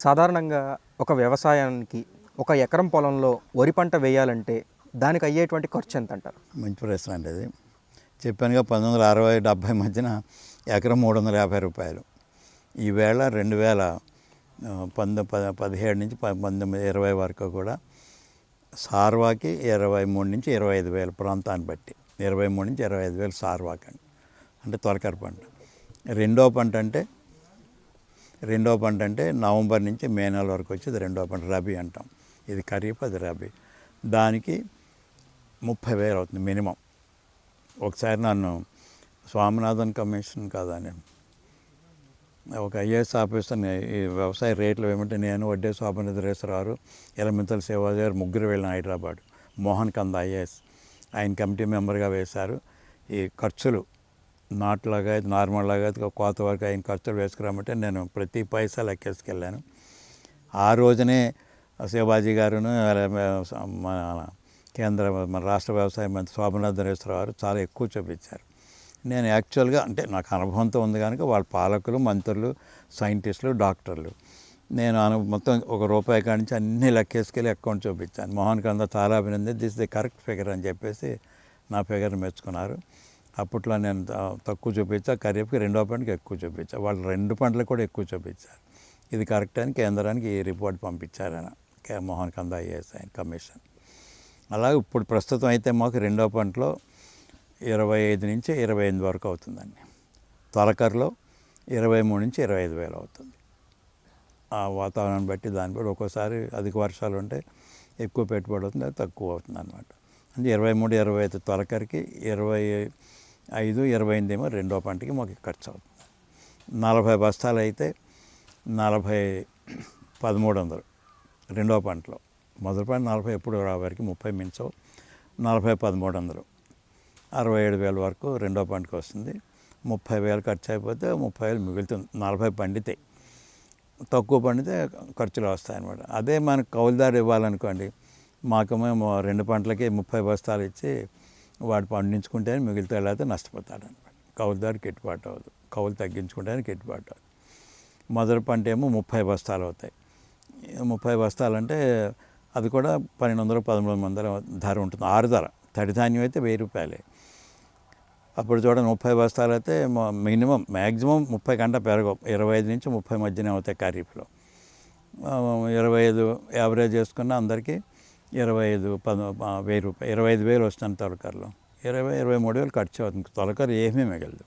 సాధారణంగా ఒక వ్యవసాయానికి ఒక ఎకరం పొలంలో వరి పంట వేయాలంటే దానికి అయ్యేటువంటి ఖర్చు ఎంత అంటారు మంచి ప్రశ్న అండి అది. చెప్పానుగా పంతొమ్మిది వందల అరవై డెబ్భై మధ్యన ఎకరం మూడు వందల యాభై రూపాయలు. ఈవేళ రెండు వేల పంతొమ్మిది పద పదిహేడు నుంచి ప- పంతొమ్మిది ఇరవై వరకు కూడా సార్వాకి ఇరవై మూడు నుంచి ఇరవై ఐదు వేలు ప్రాంతాన్ని బట్టి. ఇరవై మూడు నుంచి ఇరవై ఐదు వేలు సార్వాకి అండి అంటే తొలకరి పంట. రెండో పంట అంటే రెండో పంట అంటే నవంబర్ నుంచి మే నెల వరకు వచ్చేది రెండో పంట రబీ అంటాం. ఇది ఖరీఫ్ అది రబీ. దానికి ముప్పై వేలు అవుతుంది మినిమం. ఒకసారి నన్ను స్వామినాథన్ కమిషన్ కాదా నేను ఒక ఐఏఎస్ ఆఫీసర్ని ఈ వ్యవసాయ రేట్లు ఏమంటే నేను వడ్డే శోభనిధరేశ్వరరావు ఎలమెంతల శివాజీ గారు ముగ్గురు వెళ్ళిన హైదరాబాద్. మోహన్ కంద ఐఏఎస్. ఆయన కమిటీ మెంబర్గా వేశారు. ఈ ఖర్చులు నాట్లాగా నార్మల్ లాగా కోత వరకు ఆయన ఖర్చులు వేసుకురామంటే నేను ప్రతి పైసా లెక్కేసుకెళ్ళాను. ఆ రోజునే శివాజీ గారును మన కేంద్ర మన రాష్ట్ర వ్యవసాయ మంత్రి శోభనాథరేశ్వర గారు చాలా ఎక్కువ చూపించారు. నేను యాక్చువల్గా అంటే నాకు అనుభవంతో ఉంది కనుక వాళ్ళ పాలకులు మంత్రులు సైంటిస్టులు డాక్టర్లు. నేను అను మొత్తం ఒక రూపాయి కాడి నుంచి అన్ని లెక్కేసుకెళ్ళి అకౌంట్ చూపించాను. మోహన్ కంద చాలా అభినంది దిస్ ది కరెక్ట్ ఫిగర్ అని చెప్పేసి నా ఫిగర్ మెచ్చుకున్నారు. అప్పట్లో నేను తక్కువ చూపించా. ఖరీఫ్కి రెండో పంటకి ఎక్కువ చూపించా. వాళ్ళు రెండు పంటలు కూడా ఎక్కువ చూపించారు. ఇది కరెక్ట్ అని కేంద్రానికి ఈ రిపోర్ట్ పంపించారు ఆయన కే మోహన్ కంద ఐఏఎస్ ఆయన కమిషన్. అలాగే ఇప్పుడు ప్రస్తుతం అయితే మాకు రెండో పంటలో ఇరవై ఐదు నుంచి ఇరవై ఎనిమిది వరకు అవుతుందండి. తొలకరలో ఇరవై మూడు నుంచి ఇరవై ఐదు వేలు అవుతుంది. ఆ వాతావరణం బట్టి దాన్ని బట్టి ఒక్కోసారి అధిక వర్షాలు ఉంటే ఎక్కువ పెట్టుబడి అవుతుంది అది తక్కువ అవుతుంది అనమాట అంటే ఇరవై మూడు ఇరవై ఐదు తొలకరికి ఇరవై ఐదు ఇరవై ఎనిమిది ఏమో రెండో పంటకి మాకు ఖర్చు అవుతుంది నలభై బస్తాలు అయితే నలభై పదమూడు వందలు రెండో పంటలో. మొదటి పంట నలభై ఎప్పుడు రావారికి ముప్పై మించవు. నలభై పదమూడు వందలు. అరవై ఏడు వేల వరకు రెండో పంటకు వస్తుంది. ముప్పై వేలు ఖర్చు అయిపోతే ముప్పై వేలు మిగులుతుంది. నలభై పండితే తక్కువ పండితే ఖర్చులు వస్తాయన్నమాట. అదే మనకు కౌలుదారు ఇవ్వాలనుకోండి మాకేమో రెండు పంటలకి ముప్పై బస్తాలు ఇచ్చి వాడు పండించుకుంటే మిగిలితే అయితే నష్టపోతాడు అనమాట కౌలుదారికి గిట్టుబాటు అవ్వదు. కౌలు తగ్గించుకుంటే గిట్టుబాటు అవ్వదు. మొదటి పంట ఏమో ముప్పై బస్తాలు అవుతాయి. ముప్పై బస్తాలు అంటే అది కూడా పన్నెండు వందలు పదమూడు వందల ధర ఉంటుంది. ఆరు ధర. తడి ధాన్యం అయితే వెయ్యి రూపాయలే. అప్పుడు చూడండి ముప్పై బస్తాలు అయితే మినిమం మ్యాక్సిమం ముప్పై కంట పెరగవు. ఇరవై ఐదు నుంచి ముప్పై మధ్యనే అవుతాయి ఖరీఫ్లో. ఇరవై ఐదు యావరేజ్ చేసుకున్న అందరికీ ఇరవై ఐదు పద వెయ్యి రూపాయలు ఇరవై ఐదు వేలు వస్తుంది తొలకరలో. ఇరవై ఇరవై మూడు వేలు ఖర్చు అవుతుంది. తొలకర ఏమీ మిగలదు.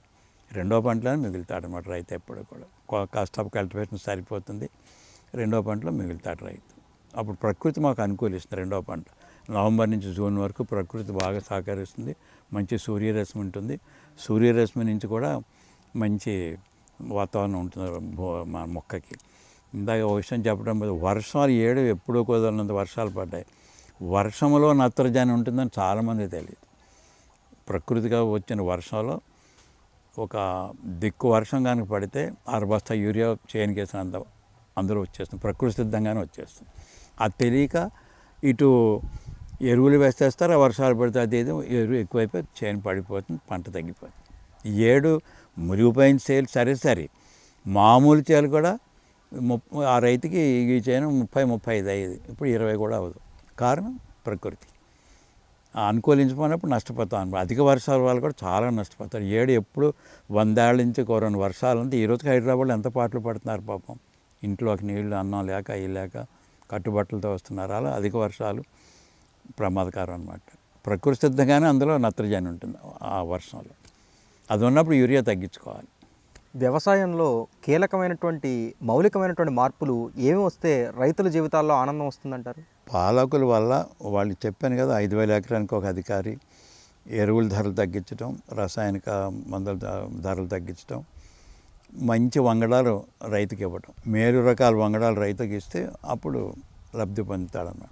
రెండో పంటలోనే మిగులుతాడు అనమాట రైతు ఎప్పుడు కూడా. కాస్ట్ ఆఫ్ కల్టివేషన్ సరిపోతుంది. రెండో పంటలో మిగులుతాడు రైతు. అప్పుడు ప్రకృతి మాకు అనుకూలిస్తుంది రెండో పంట. నవంబర్ నుంచి జూన్ వరకు ప్రకృతి బాగా సహకరిస్తుంది. మంచి సూర్యరశ్మి ఉంటుంది. సూర్యరశ్మి నుంచి కూడా మంచి వాతావరణం ఉంటుంది మా మొక్కకి. ఇందాక ఒక విషయం చెప్పడం వర్షాలు ఏడు ఎప్పుడూ కుదరనంత వర్షాలు పడ్డాయి. వర్షంలో నత్రజని ఉంటుందని చాలామంది తెలియదు ప్రకృతిగా వచ్చిన వర్షంలో ఒక దిక్కు వర్షం కనుక పడితే ఆరు బస్తా యూరియా చేయనికేసినంత అందులో వచ్చేస్తుంది ప్రకృతి సిద్ధంగానే వచ్చేస్తుంది. అది తెలియక ఇటు ఎరువులు వేసేస్తారు ఆ వర్షాలు పడితే అది ఇది ఎరువు ఎక్కువైపోయి చేను పడిపోతుంది పంట తగ్గిపోతుంది. ఈ ఏడు మురిగిపోయిన చేలు సరే సరే మామూలు చేలు కూడా ముప్పై ఆ రైతుకి ఈ చేను ముప్పై ముప్పై ఐదు అయ్యేది. ఇప్పుడు ఇరవై కూడా అవదు కారణం ప్రకృతి. ఆ అనుకూలించిపోయినప్పుడు నష్టపోతాం. అధిక వర్షాల వల్ల కూడా చాలా నష్టపోతారు ఏడు ఎప్పుడు వందేళ్ళ నుంచి కొరని వర్షాలు అంటే ఈ రోజుకి హైదరాబాద్లో ఎంత పాటలు పడుతున్నారు పాపం. ఇంట్లోకి నీళ్ళు అన్నం లేక ఇవి లేక కట్టుబట్టలతో వస్తున్నారు. అలా అధిక వర్షాలు ప్రమాదకరం అనమాట ప్రకృతి సిద్ధంగానే అందులో నత్రజని ఉంటుంది ఆ వర్షంలో. అది ఉన్నప్పుడు యూరియా తగ్గించుకోవాలి. వ్యవసాయంలో కీలకమైనటువంటి మౌలికమైనటువంటి మార్పులు ఏమి వస్తే రైతుల జీవితాల్లో ఆనందం వస్తుందంటారు? పాలకుల వల్ల వాళ్ళు చెప్పాను కదా ఐదు వేల ఎకరానికి ఒక అధికారి ఎరువుల ధరలు తగ్గించడం రసాయనిక మందుల ధరలు తగ్గించడం మంచి వంగడాలు రైతుకి ఇవ్వడం మేలు రకాల వంగడాలు రైతుకి ఇస్తే అప్పుడు లబ్ధి పొందుతాడనమాట